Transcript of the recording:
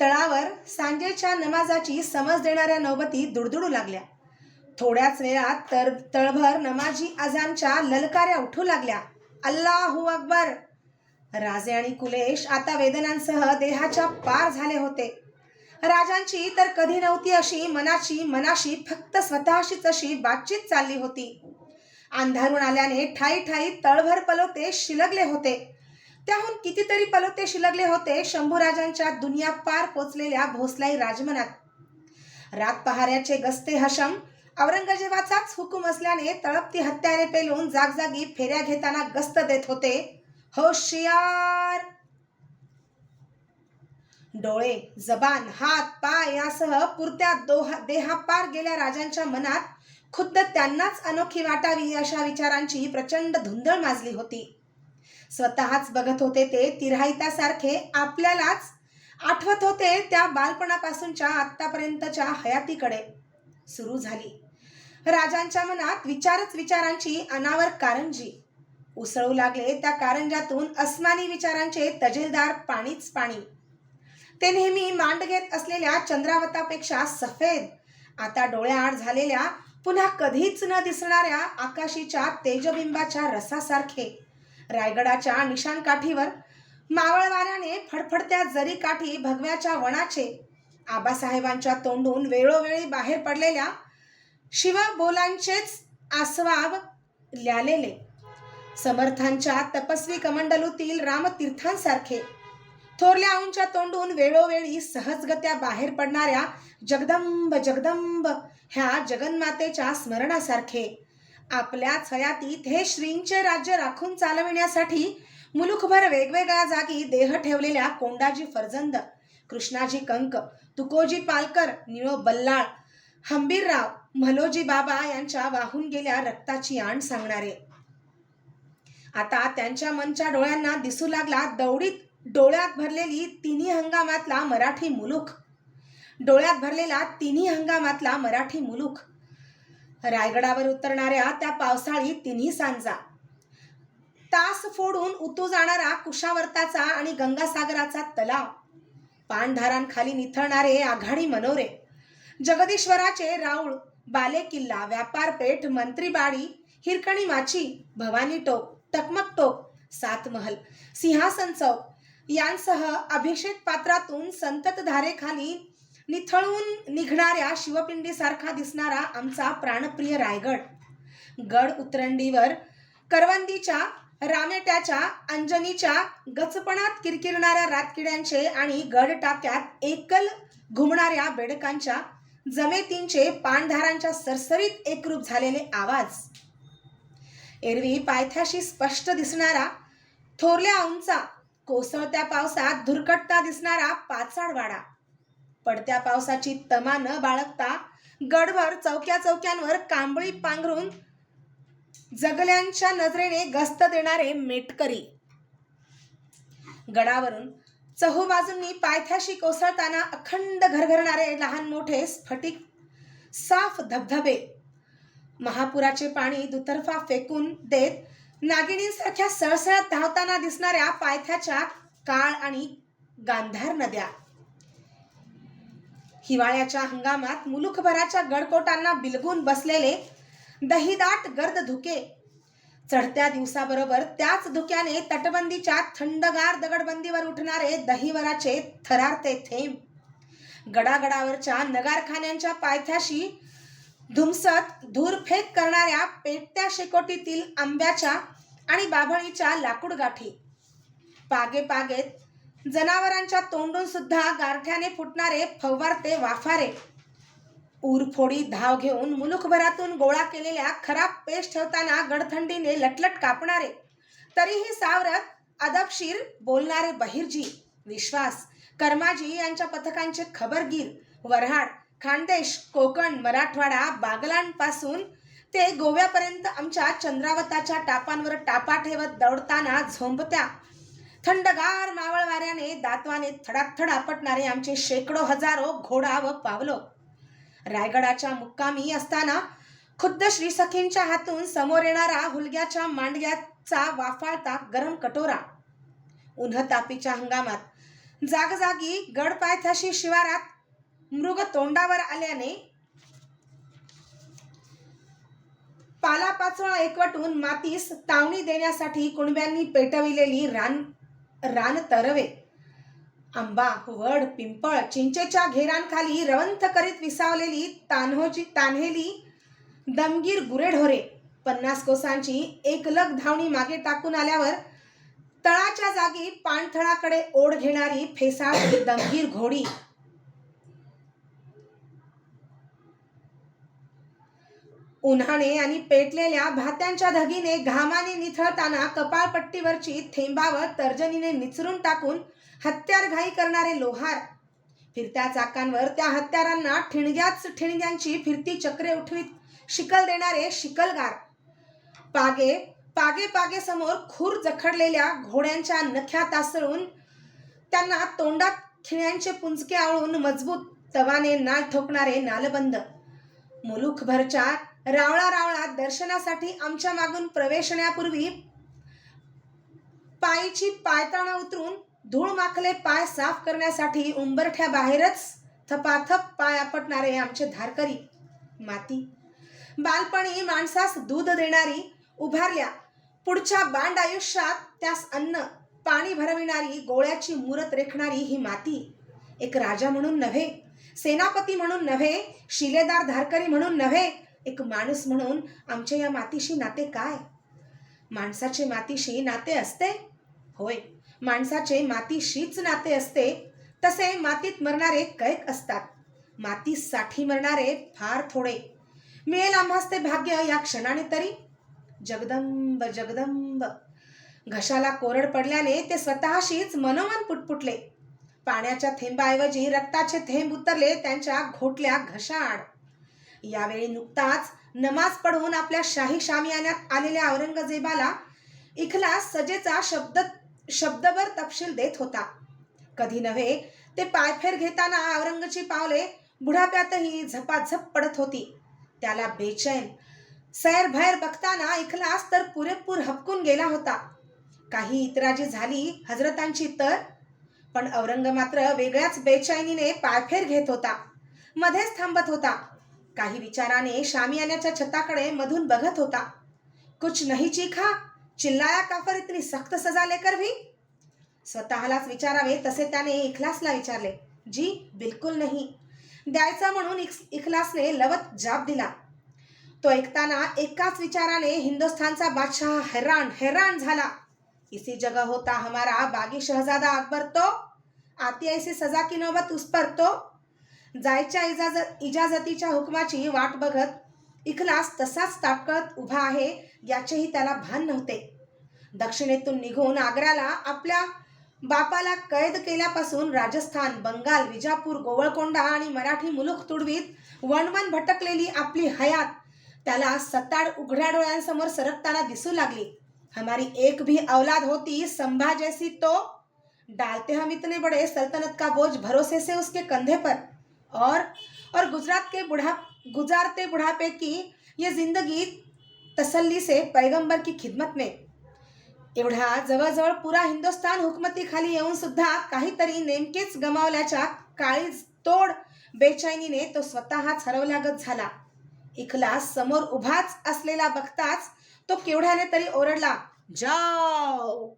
तळावर सांजेच्या नमाजाची समज देणाऱ्या नौबती दुडदुडू लागल्या. थोड्याच वेळात तर तळभर नमाजी अजानच्या ललकाऱ्या उठू लागल्या. अल्लाहू अकबर! राजे आणि कुलेश आता वेदनांसह देहाच्या पार झाले होते. राजांची तर कधी नव्हती अशी मनाची मनाशी फक्त स्वतःशीच अशी बातचीत चालली होती. अंधारून आल्याने ठाई ठाई तळभर पलोते शिलगले होते. त्याहून कितीतरी पलोते शिलगले होते शंभूराजांच्या दुनिया पार पोचलेल्या भोसलाई राजमनात. रात पहाऱ्याचे गस्ते हशम औरंगजेबाचाच हुकूम असल्याने तळपती हत्यारे पेलून जागजागी फेऱ्या घेताना गस्त देत होते. होशियार डोळे जबान हात पाय यासह पुरत्या दोहा देहापार गेल्या राजांच्या मनात खुद्द त्यांनाच अनोखी वाटावी अशा विचारांची प्रचंड धुंदळ माजली होती. स्वतःच बघत होते ते तिराहितासारखे आपल्यालाच आठवत होते त्या बालपणापासूनच्या आत्तापर्यंतच्या हयातीकडे. सुरू झाली. राजांच्या मनात विचारच विचारांची अनावर कारंजी. उसळू लागले त्या कारंजातून अस्मानी विचारांचे तजेलदार पाणीच पाणी. ते नेहमी मांड घेत असलेल्या चंद्रावतापेक्षा सफेद आता डोळ्याआड झालेल्या पुन्हा कधीच न दिसणाऱ्या आकाशीच्या तेजबिंबाच्या रसासारखे. रायगडाच्या निशाणकाठीवर मावळ वाऱ्याने फडफडत्या जरी काठी भगव्याच्या वणाचे आबासाहेबांच्या तोंडून वेळोवेळी बाहेर पडलेल्या शिवबोलांचेच आस्वाब ल्यालेले. समर्थांच्या तपस्वी कमंडलूतील रामतीर्थांसारखे. थोरल्या औंच्या तोंडून वेळोवेळी सहजगत्या बाहेर पडणाऱ्या जगदंब जगदंब ह्या जगन्मातेच्या स्मरणासारखे. आपल्याच हयातीत हे श्रींचे राज्य राखून चालविण्यासाठी मुलुखभर वेगवेगळ्या जागी देह ठेवलेल्या कोंडाजी फरजंद कृष्णाजी कंक तुकोजी पालकर निळो बल्लाळ हंबीरराव म्हलोजी बाबा यांच्या वाहून गेल्या रक्ताची आण सांगणारे. आता त्यांच्या मनच्या डोळ्यांना दिसू लागला दौडीत डोळ्यात भरलेली तिन्ही हंगामातला मराठी मुलुख. डोळ्यात भरलेला तिन्ही हंगामातला मराठी मुलुख. रायगडावर उतरणाऱ्या त्या पावसाळी तिन्ही सांजा. तास फोडून उतू जाणारा कुशावर्ताचा आणि गंगासागराचा तलाव. पाणधारांखाली निथळणारे आघाडी मनोरे. जगदीश्वराचे राऊळ बाले किल्ला व्यापारपेठ मंत्रीबाडी हिरकणी माची भवानी टोक टकमक टोक सातमहल सिंहासन चौक यांसह अभिषेक पात्रातून संततधारेखाली निथळून निघणाऱ्या शिवपिंडीसारखा दिसणारा आमचा प्राणप्रिय रायगड. गड उतरंडीवर करवंदीच्या रामेट्याच्या अंजनीच्या गचपणात किरकिरणाऱ्या रातकिड्यांचे आणि गड टाक्यात एकल घुमणाऱ्या बेडकांच्या जमेतींचे पाणधारांच्या सरसरीत एकरूप झालेले आवाज. एरवी पायथ्याशी स्पष्ट दिसणारा थोरल्या उंचा कोसळत्या पावसात धुरकटता दिसणारा पाचाडवाडा. पडत्या पावसाची तमा न बाळगता गडभर चौक्या चौक्यांवर कांबळी पांघरून जगल्यांच्या नजरेने गस्त देणारे मेटकरी. गडावरून चहूबाजूंनी पायथ्याशी कोसळताना अखंड घरघरणारे लहान मोठे स्फटिक साफ धबधबे. महापुराचे पाणी दुतर्फा फेकून देत नागिणींसारख्या सळसळत धावताना दिसणाऱ्या पायथ्याच्या काळ आणि गांधार नद्या. हिवाळ्याच्या हंगामात मुलुखभराच्या गडकोटांना बिलगून बसलेले दहीदाट गर्द धुके. चढत्या दिवसाबरोबर त्याच धुक्याने तटबंदीच्या थंडगार दगडबंदीवर उठणारे दहीवराचे थरारते थेंब. गडागडावरच्या नगारखान्यांच्या पायथ्याशी धुमसत धूरफेक करणाऱ्या पेटत्या शेकोटीतील आंब्याच्या आणि बाभळीच्या लाकूड गाठी पागे पागेत जनावरांच्या तोंडून सुद्धा गारठ्याने फुटणारे फवारते वाफारे. ऊरफोडी धाव घेऊन मुलुखभरातून गोळा केलेल्या खराब पेश ठेवताना गडथंडीने लटलट कापणारे. तरीही सावरत अदबशीर बोलणारे बहिर्जी विश्वास कर्माजी यांच्या पथकांचे खबरगीर वऱ्हाड खानदेश कोकण मराठवाडा बागलांपासून ते गोव्यापर्यंत आमच्या चंद्रावताच्या टापांवर टापा ठेवत दौडताना झोंबत्या. थंडगार मावळ वाऱ्याने दातवाने थडाथड आपटणारे आमचे शेकडो हजारो घोडा व पावलो. रायगडाच्या मुक्कामी असताना खुद्द श्रीसखींच्या हातून समोर येणारा हुलग्याच्या मांडग्याचा वाफाळता गरम कटोरा. उन्हतापीच्या हंगामात जागजागी गडपायथ्याशी शिवारात मृग तोंडावर आल्याने पालापाचोळा एकवटून मातीस तावणी देण्यासाठी कुणब्यांनी पेटविलेली रान रान तरवे. आंबा वड पिंपळ चिंचेच्या घेरांखाली रवंथ करीत विसावलेली तान्होजी तान्हेली दमगीर गुरेढोरे. पन्नास कोसांची एकलग धावणी मागे टाकून आल्यावर तळाच्या जागी पाणथळाकडे ओढ घेणारी फेसाळ दमगीर घोडी. उन्हाने आणि पेटलेल्या भात्यांच्या धगीने घामाने निथळताना कपाळपट्टीवरची थेंबावर तर्जनीने निचरून टाकून हत्यारघाई करणारे लोहार. फिरत्या चाकांवर त्या हत्यारांना ठिणग्याच ठिणग्यांची फिरती चक्रे उठवीत शिकल देणारे शिकलगार. पागे पागे पागे समोर खूर जखडलेल्या घोड्यांच्या नख्या तासळून त्यांना तोंडात खिळ्यांचे पुंजके आवळून मजबूत तवाने नाल ठोकणारे नालबंद. मुलुखभरच्या रावळा रावळा दर्शनासाठी आमच्या मागून प्रवेशण्यापूर्वी पायीची पायताणा उतरून धूळ माखले पाय साफ करण्यासाठी उंबरठ्या बाहेरच थपाथप पाय आपटणारे आमचे धारकरी. माती. बालपणी माणसास दूध देणारी उभारल्या पुढच्या बांड आयुष्यात त्यास अन्न पाणी भरविणारी गोळ्याची मूरत रेखणारी ही माती. एक राजा म्हणून नव्हे सेनापती म्हणून नव्हे शिलेदार धारकरी म्हणून नव्हे एक माणूस म्हणून आमच्या या मातीशी नाते काय? माणसाचे मातीशी नाते असते? होय. माणसाचे मातीशीच नाते असते. तसे मातीत मरणारे कैक असतात. मातीसाठी मरणारे फार थोडे. मिळेल आम्हास ते भाग्य या क्षणाने तरी? जगदंब जगदंब. घशाला कोरड पडल्याने ते स्वतःशीच मनोमन पुटपुटले. पाण्याच्या थेंबाऐवजी रक्ताचे थेंब उतरले त्यांच्या घोटल्या घशाआड. यावेळी नुकताच नमाज पढवून आपल्या शाही शामियान्यात आलेल्या औरंगजेबाला इखलास सजेचा शब्द शब्दभर तपशील देत होता. कधी नव्हे ते पायफेर घेताना औरंगची पावले बुढाप्यातही झपाझप पडत होती. त्याला बेचैन सैरभैर बघताना इखलास तर पुरेपूर हपकून गेला होता. काही इतराजी झाली हजरतांची तर पण औरंग मात्र वेगळ्याच बेचैनीने पायफेर घेत होता. मध्येच थांबत होता. काही विचाराने शामियान्याच्या छताकडे मधून बघत होता. कुछ नहीं चीखा? चिल्लाया काफर इतनी सख्त सजा लेकर भी? स्वतःलाच विचारावे तसे त्याने इखलासला विचारले. जी बिलकुल नाही. द्यायचा म्हणून इख- इखलासने लवत जाब दिला. तो ऐकताना एकाच विचाराने हिंदुस्थानचा बादशाह हैराण हैराण झाला. इसी जगह होता हमारा बागी शहजादा अकबर तो? आती ऐसी सजा की नौबत उस पर तो? जायच्या इजाजत इजाजतीच्या हुकमाची वाट बघत इखलास तसाच ताकत उभा आहे याचेही त्याला भान नव्हते. दक्षिणेतून निघून आग्र्याला आपल्या बापाला कैद केल्यापासून राजस्थान बंगाल विजापूर गोवळकोंडा आणि मराठी मुलूक तुडवीत वणवण भटकलेली आपली हयात त्याला सताड उघड्या डोळ्यांसमोर सरकताना दिसू लागली. हमारी एक भी औलाद होती संभा जैसी तो. डालते हम इतने बड़े सल्तनत का बोझ भरोसे से उसके कंधे पर. और और गुजरात के बुढ़ा गुजारते बुढ़ापे की ये जिंदगी तसल्ली से पैगंबर की खिदमत में। एवढा जवळजवळ पुरा हिंदुस्थान हुकमतीखाली येऊन सुद्धा काहीतरी नेमकेच गमावल्याच्या काळी तोड बेचैनीने तो स्वतःच हरवल्यागत झाला. इखलास समोर उभाच असलेला बघताच तो केवढ्याने तरी ओरडला जाओ